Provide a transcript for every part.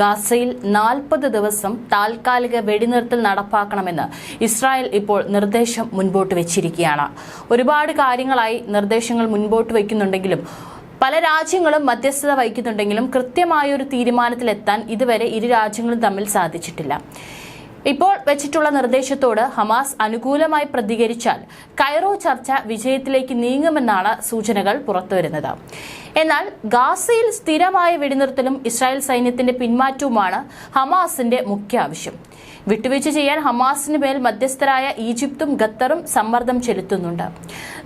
ഗാസയിൽ നാൽപ്പത് ദിവസം താൽക്കാലിക വെടിനിർത്തൽ നടപ്പാക്കണമെന്ന് ഇസ്രായേൽ ഇപ്പോൾ നിർദ്ദേശം മുൻപോട്ട് വെച്ചിരിക്കുകയാണ്. ഒരുപാട് കാര്യങ്ങളായി നിർദ്ദേശങ്ങൾ മുൻപോട്ട് വയ്ക്കുന്നുണ്ടെങ്കിലും പല രാജ്യങ്ങളും മധ്യസ്ഥത വഹിക്കുന്നുണ്ടെങ്കിലും കൃത്യമായ ഒരു തീരുമാനത്തിലെത്താൻ ഇതുവരെ ഇരു രാജ്യങ്ങളും തമ്മിൽ സാധിച്ചിട്ടില്ല. ഇപ്പോൾ വെച്ചിട്ടുള്ള നിർദ്ദേശത്തോട് ഹമാസ് അനുകൂലമായി പ്രതികരിച്ചാൽ കൈറോ ചർച്ച വിജയത്തിലേക്ക് നീങ്ങുമെന്നാണ് സൂചനകൾ പുറത്തുവരുന്നത്. എന്നാൽ ഗാസയിൽ സ്ഥിരമായ വെടിനിർത്തലും ഇസ്രായേൽ സൈന്യത്തിന്റെ പിന്മാറ്റവുമാണ് ഹമാസിന്റെ മുഖ്യ ആവശ്യം. വിട്ടുവീഴ്ച ചെയ്യാൻ ഹമാസിന് മേൽ മധ്യസ്ഥരായ ഈജിപ്തും ഖത്തറും സമ്മർദ്ദം ചെലുത്തുന്നുണ്ട്.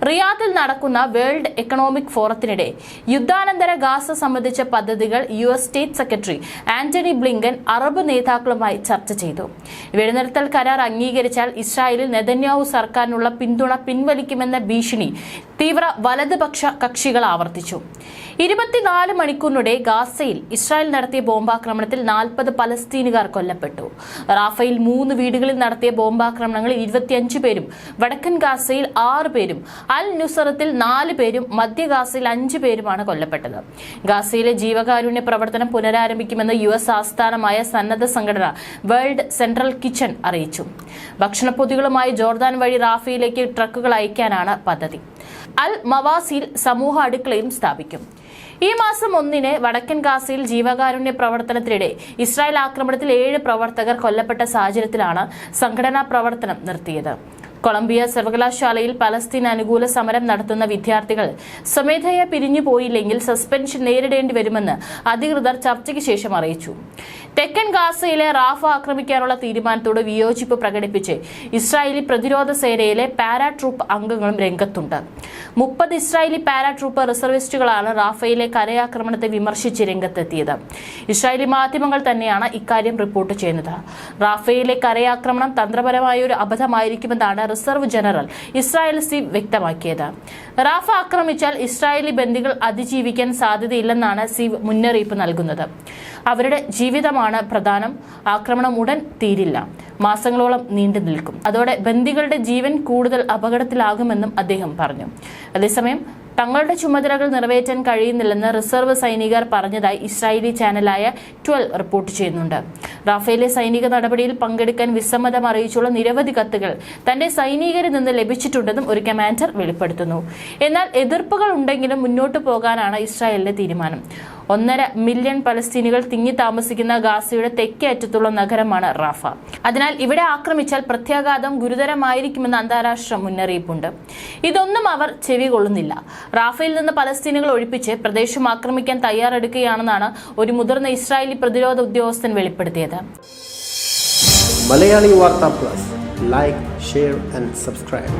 റിയാദിൽ നടക്കുന്ന വേൾഡ് എക്കണോമിക് ഫോറത്തിനിടെ യുദ്ധാനന്തര ഗാസ സംബന്ധിച്ച പദ്ധതികൾ U S state secretary Antony Blinken Arab നേതാക്കളുമായി ചർച്ച ചെയ്തു. വെടിനിർത്തൽ കരാർ അംഗീകരിച്ചാൽ ഇസ്രായേലിൽ നെതന്യാഹു സർക്കാരിനുള്ള പിന്തുണ പിൻവലിക്കുമെന്ന ഭീഷണി തീവ്ര വലതുപക്ഷ കക്ഷികൾ ആവർത്തിച്ചു. ഇരുപത്തിനാല് മണിക്കൂറിനിടെ ഗാസയിൽ ഇസ്രായേൽ നടത്തിയ ബോംബാക്രമണത്തിൽ നാൽപ്പത് പലസ്തീനുകാർ കൊല്ലപ്പെട്ടു. റാഫയിൽ മൂന്ന് വീടുകളിൽ നടത്തിയ ബോംബാക്രമണങ്ങളിൽ ഇരുപത്തിയഞ്ച് പേരും വടക്കൻ ഗാസയിൽ ആറ് പേരും അൽ നുസറത്തിൽ നാല് പേരും മധ്യ ഗാസയിൽ അഞ്ചു പേരുമാണ് കൊല്ലപ്പെട്ടത്. ഗാസയിലെ ജീവകാരുണ്യ പ്രവർത്തനം പുനരാരംഭിക്കുമെന്ന് യു എസ് ആസ്ഥാനമായ സന്നദ്ധ സംഘടന വേൾഡ് സെൻട്രൽ കിച്ചൺ അറിയിച്ചു. ഭക്ഷണപ്പൊതികളുമായി ജോർദാൻ വഴി റാഫയിലേക്ക് ട്രക്കുകൾ അയക്കാനാണ് പദ്ധതി. അൽ മവാസിൽ സമൂഹ അടുക്കളയും സ്ഥാപിക്കും. ഈ മാസം ഒന്നിന് വടക്കൻ ഗാസയിൽ ജീവകാരുണ്യ പ്രവർത്തനത്തിനിടെ ഇസ്രായേൽ ആക്രമണത്തിൽ ഏഴ് പ്രവർത്തകർ കൊല്ലപ്പെട്ട സാഹചര്യത്തിലാണ് സംഘടനാ പ്രവർത്തനം നിർത്തിയത്. കൊളംബിയ സർവകലാശാലയിൽ പലസ്തീൻ അനുകൂല സമരം നടത്തുന്ന വിദ്യാർത്ഥികൾ സ്വമേധയാ പിരിഞ്ഞു പോയില്ലെങ്കിൽ സസ്പെൻഷൻ നേരിടേണ്ടി വരുമെന്ന് അധികൃതർ ചർച്ചയ്ക്ക് ശേഷം അറിയിച്ചു. തെക്കൻ ഗാസയിലെ റാഫ ആക്രമിക്കാനുള്ള തീരുമാനത്തോട് വിയോജിപ്പ് പ്രകടിപ്പിച്ച് ഇസ്രായേലി പ്രതിരോധ സേനയിലെ പാരാട്രൂപ്പ് അംഗങ്ങളും രംഗത്തുണ്ട്. മുപ്പത് ഇസ്രായേലി പാരാട്രൂപ്പ് റിസർവിസ്റ്റുകളാണ് റാഫയിലെ കരയാക്രമണത്തെ വിമർശിച്ച് രംഗത്തെത്തിയത്. ഇസ്രായേലി മാധ്യമങ്ങൾ തന്നെയാണ് ഇക്കാര്യം റിപ്പോർട്ട് ചെയ്യുന്നത്. റാഫയിലെ കരയാക്രമണം തന്ത്രപരമായ ഒരു അബദ്ധമായിരിക്കുമെന്നാണ് റിസർവ് ജനറൽ ഇസ്രായേൽ സി വ്യക്തമാക്കിയത്. റാഫ ആക്രമിച്ചാൽ ഇസ്രായേലി ബന്ദികൾ അതിജീവിക്കാൻ സാധ്യതയില്ലെന്നാണ് സീവ് മുന്നറിയിപ്പ് നൽകുന്നത്. അവരുടെ ജീവിതമാണ് പ്രധാനം. ആക്രമണം ഉടൻ തീരില്ല. മാസങ്ങളോളം നീണ്ടു നിൽക്കും. അതോടെ ബന്ദികളുടെ ജീവൻ കൂടുതൽ അപകടത്തിലാകുമെന്നും അദ്ദേഹം പറഞ്ഞു. അതേസമയം തങ്ങളുടെ ചുമതലകൾ നിറവേറ്റാൻ കഴിയുന്നില്ലെന്ന് റിസർവ് സൈനികർ പറഞ്ഞതായി ഇസ്രായേലി ചാനലായ ട്വൽ റിപ്പോർട്ട് ചെയ്യുന്നുണ്ട്. റാഫേലെ സൈനിക നടപടിയിൽ പങ്കെടുക്കാൻ വിസമ്മതം അറിയിച്ചുള്ള നിരവധി കത്തുകൾ തന്റെ സൈനികരിൽ നിന്ന് ലഭിച്ചിട്ടുണ്ടെന്നും ഒരു കമാൻഡർ വെളിപ്പെടുത്തുന്നു. എന്നാൽ എതിർപ്പുകൾ ഉണ്ടെങ്കിലും മുന്നോട്ടു പോകാനാണ് ഇസ്രായേലിന്റെ തീരുമാനം. ഒന്നര മില്യൺ പലസ്തീനികൾ തിങ്ങി താമസിക്കുന്ന ഗാസയുടെ തെക്കേ അറ്റത്തുള്ള നഗരമാണ് റാഫ. അതിനാൽ ഇവിടെ ആക്രമിച്ചാൽ പ്രത്യാഘാതം ഗുരുതരമായിരിക്കുമെന്ന് അന്താരാഷ്ട്ര മുന്നറിയിപ്പുണ്ട്. ഇതൊന്നും അവർ ചെവി കൊള്ളുന്നില്ല. റാഫയിൽ നിന്ന് പലസ്തീനികൾ ഒഴിപ്പിച്ച് പ്രദേശം ആക്രമിക്കാൻ തയ്യാറെടുക്കുകയാണെന്നാണ് ഒരു മുതിർന്ന ഇസ്രായേലി പ്രതിരോധ ഉദ്യോഗസ്ഥൻ വെളിപ്പെടുത്തിയത്. Malayali Vartha plus. Like share and subscribe